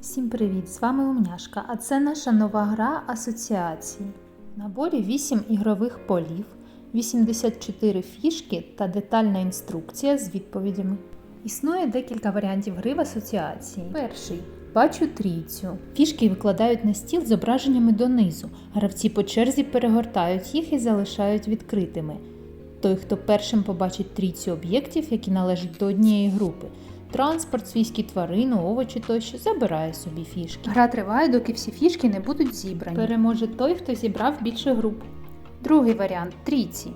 Всім привіт! З вами Умняшка, а це наша нова гра асоціації. В наборі 8 ігрових полів, 84 фішки та детальна інструкція з відповідями. Існує декілька варіантів гри в асоціації. Перший бачу трійцю. Фішки викладають на стіл зображеннями донизу. Гравці по черзі перегортають їх і залишають відкритими. Той, хто першим побачить трійцю об'єктів, які належать до однієї групи, транспорт, свійські тварини, овочі тощо забирає собі фішки. Гра триває, доки всі фішки не будуть зібрані. Переможе той, хто зібрав більше груп. Другий варіант трійці.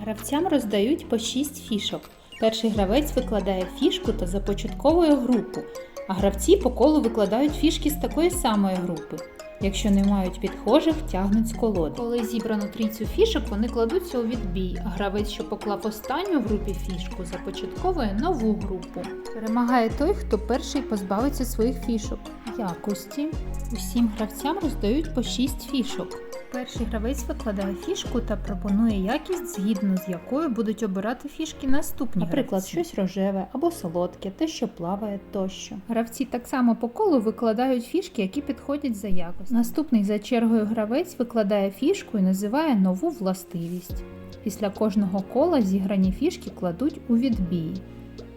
Гравцям роздають по 6 фішок. Перший гравець викладає фішку та започатковує групу, а гравці по колу викладають фішки з такої самої групи. Якщо не мають підхожих, тягнуть з колоди. Коли зібрано трійцю фішок, вони кладуться у відбій, а гравець, що поклав останню в групі фішку, започатковує нову групу. Перемагає той, хто перший позбавиться своїх фішок. Якості усім гравцям роздають по 6 фішок. Перший гравець викладає фішку та пропонує якість, згідно з якою будуть обирати фішки наступні. Наприклад, гравці. щось рожеве або солодке, те, що плаває тощо. Гравці так само по колу викладають фішки, які підходять за якість. Наступний за чергою гравець викладає фішку і називає нову властивість. Після кожного кола зіграні фішки кладуть у відбій.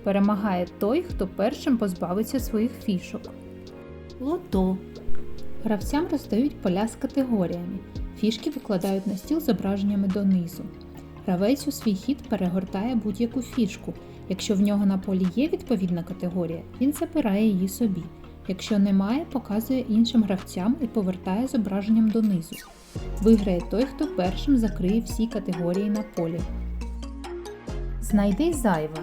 Перемагає той, хто першим позбавиться своїх фішок. Лото. Гравцям роздають поля з категоріями. Фішки викладають на стіл зображеннями донизу. Гравець у свій хід перегортає будь-яку фішку. Якщо в нього на полі є відповідна категорія, він забирає її собі. Якщо немає, показує іншим гравцям і повертає зображенням донизу. Виграє той, хто першим закриє всі категорії на полі. Знайди зайве.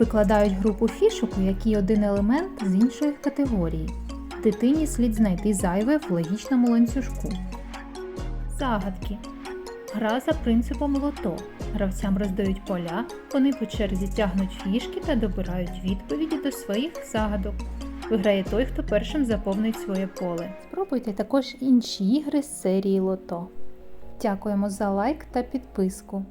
Викладають групу фішок, у якій один елемент з іншої категорії. Дитині слід знайти зайве в логічному ланцюжку. Загадки. Гра за принципом лото. Гравцям роздають поля, вони по черзі тягнуть фішки та добирають відповіді до своїх загадок. Виграє той, хто першим заповнить своє поле. Спробуйте також інші ігри з серії лото. Дякуємо за лайк та підписку.